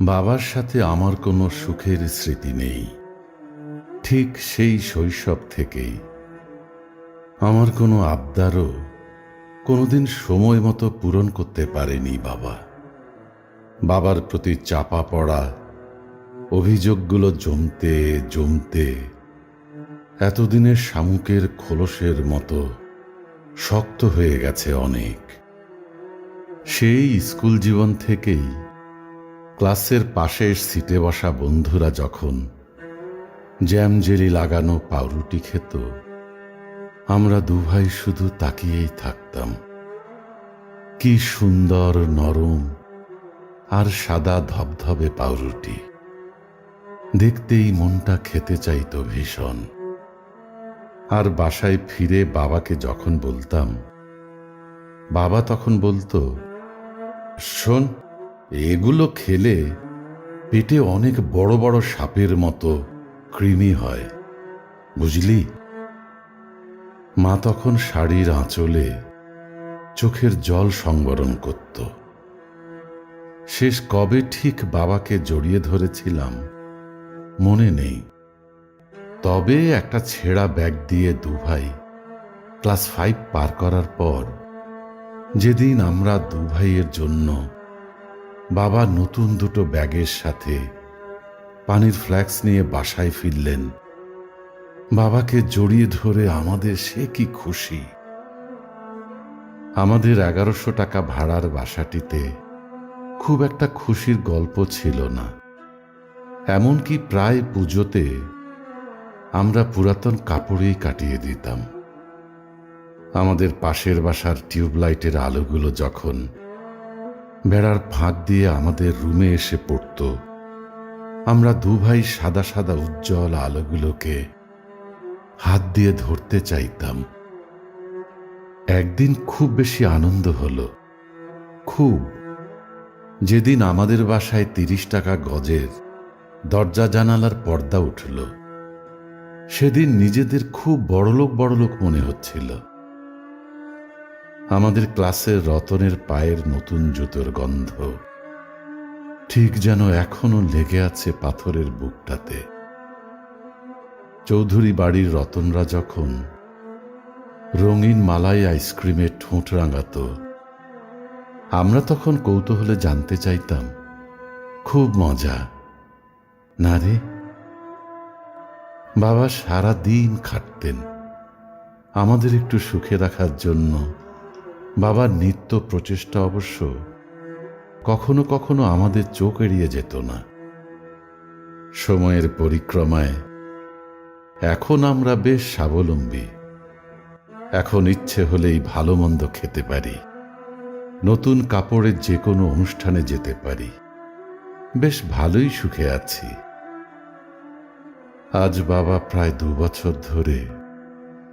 বাবার সাথে আমার কোনো সুখের স্মৃতি নেই। ঠিক সেই শৈশব থেকেই। আমার কোনো আবদারও কোনোদিন সময় মতো পূরণ করতে পারেনি বাবা। বাবার প্রতি চাপা পড়া, অভিযোগগুলো জমতে জমতে এতদিনের শামুকের খোলসের মতো শক্ত হয়ে গেছে অনেক। সেই স্কুল জীবন থেকেই ক্লাসের পাশের সিটে বসা বন্ধুরা যখন জ্যাম জেলি লাগানো পাউরুটি খেত, আমরা দুভাই শুধু তাকিয়েই থাকতাম। কি সুন্দর নরম আর সাদা ধবধবে পাউরুটি। দেখতেই মনটা খেতে চাইতো ভীষণ। আর বাসায় ফিরে বাবাকে যখন বলতাম, বাবা তখন বলতো, শোন, এগুলো খেলে পেটে অনেক বড় বড় সাপের মতো কৃমি হয়, বুঝলি? মা তখন শাড়ির আঁচলে চোখের জল সংবরণ করত। শেষ কবে ঠিক বাবাকে জড়িয়ে ধরেছিলাম, মনে নেই। তবে একটা ছেঁড়া ব্যাগ দিয়ে দুভাই ক্লাস ফাইভ পার করার পর যেদিন আমরা দুভাইয়ের জন্য বাবা নতুন দুটো ব্যাগের সাথে পানির ফ্ল্যাক্স নিয়ে বাসায় ফিরলেন, বাবাকে জড়িয়ে ধরে আমাদের সে কি খুশি। আমাদের এগারোশো টাকা ভাড়ার বাসাটিতে খুব একটা খুশির গল্প ছিল না। এমনকি প্রায় পুজোতে আমরা পুরাতন কাপড়েই কাটিয়ে দিতাম। আমাদের পাশের বাসার টিউবলাইটের আলোগুলো যখন বেড়ার ফাঁক দিয়ে আমাদের রুমে এসে পড়ত, আমরা দুভাই সাদা সাদা উজ্জ্বল আলোগুলোকে হাত দিয়ে ধরতে চাইতাম। একদিন খুব বেশি আনন্দ হলো। খুব। যেদিন আমাদের বাসায় তিরিশ টাকা গজের দরজা জানালার পর্দা উঠল। সেদিন নিজেদের খুব বড়লোক বড়লোক মনে হচ্ছিল। আমাদের ক্লাসের রতনের পায়ের নতুন জুতোর গন্ধ ঠিক যেন এখনও লেগে আছে পাথরের বুকটাতে। চৌধুরী বাড়ির রতনরা যখন রঙিন মালাই আইসক্রিমে ঠোঁট রাঙাত, আমরা তখন কৌতূহলে জানতে চাইতাম, খুব মজা। না রে? বাবা সারা দিন খাটতেন। আমাদের একটু সুখে রাখার জন্য বাবার নিত্য প্রচেষ্টা অবশ্য কখনো কখনো আমাদের চোখ এড়িয়ে যেত না। সময়ের পরিক্রমায় এখন আমরা বেশ স্বাবলম্বী। এখন ইচ্ছে হলেই ভালো মন্দ খেতে পারি। নতুন কাপড়ের যে কোনো অনুষ্ঠানে যেতে পারি। বেশ ভালোই সুখে আছি। আজ বাবা প্রায় দু বছর ধরে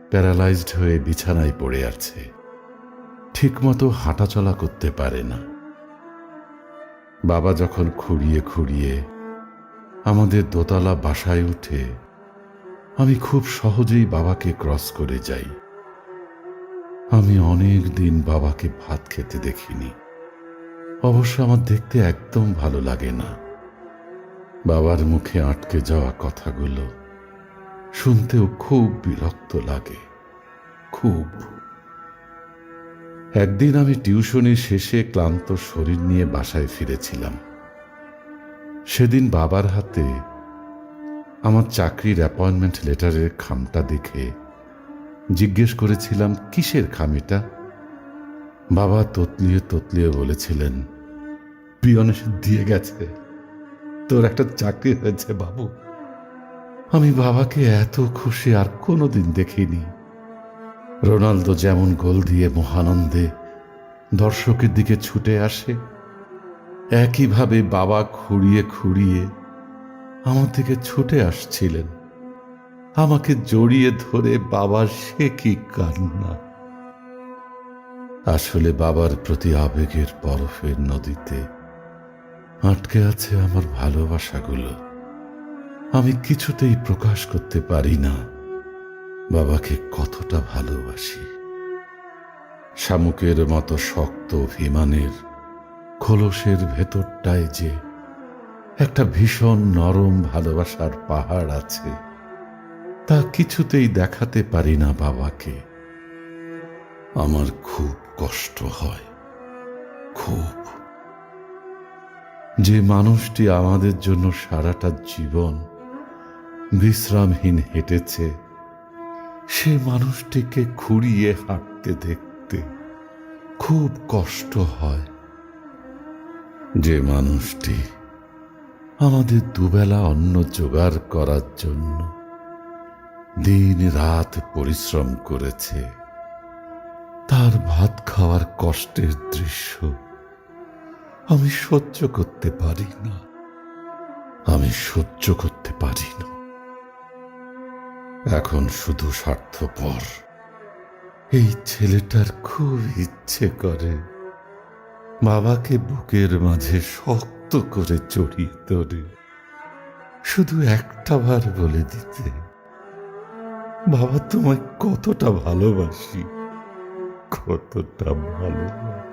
প্যারালাইজড হয়ে বিছানায় পড়ে আছে। ঠিকমতো হাঁটাচলা করতে পারে না। বাবা যখন খুঁড়িয়ে খুঁড়িয়ে আমাদের দোতলা বাসায় উঠে আমি খুব সহজেই বাবাকে ক্রস করে যাই। আমি অনেক দিন বাবাকে ভাত খেতে দেখিনি। অবশ্য আমার দেখতে একদম ভালো লাগে না। বাবার মুখে আটকে যাওয়া কথাগুলো শুনতেও খুব বিরক্ত লাগে, খুব। একদিন আমি টিউশনি শেষে ক্লান্ত শরীর নিয়ে বাসায় ফিরেছিলাম। সেদিন বাবার হাতে আমার চাকরির অ্যাপয়েন্টমেন্ট লেটারের খামটা দেখে জিজ্ঞেস করেছিলাম, কিসের খামিটা? বাবা ততলিয়ে ততলিয়ে বলেছিলেন, পিয়ন দিয়ে গেছে। তোর একটা চাকরি হয়েছে, বাবু। আমি বাবাকে এত খুশি আর কোনোদিন দেখিনি। রোনালদো যেমন গোল দিয়ে মহানন্দে দর্শকের দিকে ছুটে আসে, একইভাবে বাবা খুঁড়িয়ে খুঁড়িয়ে আমার দিকে ছুটে আসছিলেন। আমাকে জড়িয়ে ধরে বাবার সে কি কান্না? আসলে বাবার প্রতি আবেগের বরফের নদীতে আটকে আছে আমার ভালোবাসাগুলো। আমি কিছুতেই প্রকাশ করতে পারি না। বাবাকে কতটা ভালোবাসি। শামুকের মতো শক্ত অভিমানের খোলসের ভেতরটায় যে একটা ভীষণ নরম ভালোবাসার পাহাড় আছে, তা কিছুতেই দেখাতে পারি না বাবাকে। আমার খুব কষ্ট হয়। খুব যে মানুষটি আমাদের জন্য সারাটা জীবন বিশ্রামহীন হেঁটেছে, সে মানুষটিকে খুঁড়িয়ে হাঁটতে দেখতে খুব কষ্ট হয়। যে মানুষটি আমাদের দুবেলা অন্ন জোগাড় করার জন্য দিন রাত পরিশ্রম করেছে, তার ভাত খাওয়ার কষ্টের দৃশ্য আমি সহ্য করতে পারি না। আমি সহ্য করতে পারি না। এখন শুধু স্বার্থপর। এই ছেলেটার খুব ইচ্ছে করে। বাবাকে বুকের মাঝে শক্ত করে জড়িয়ে ধরে শুধু একটা বার বলে দিতে। বাবা তোমায় কতটা ভালোবাসি কতটা ভালোবাসি।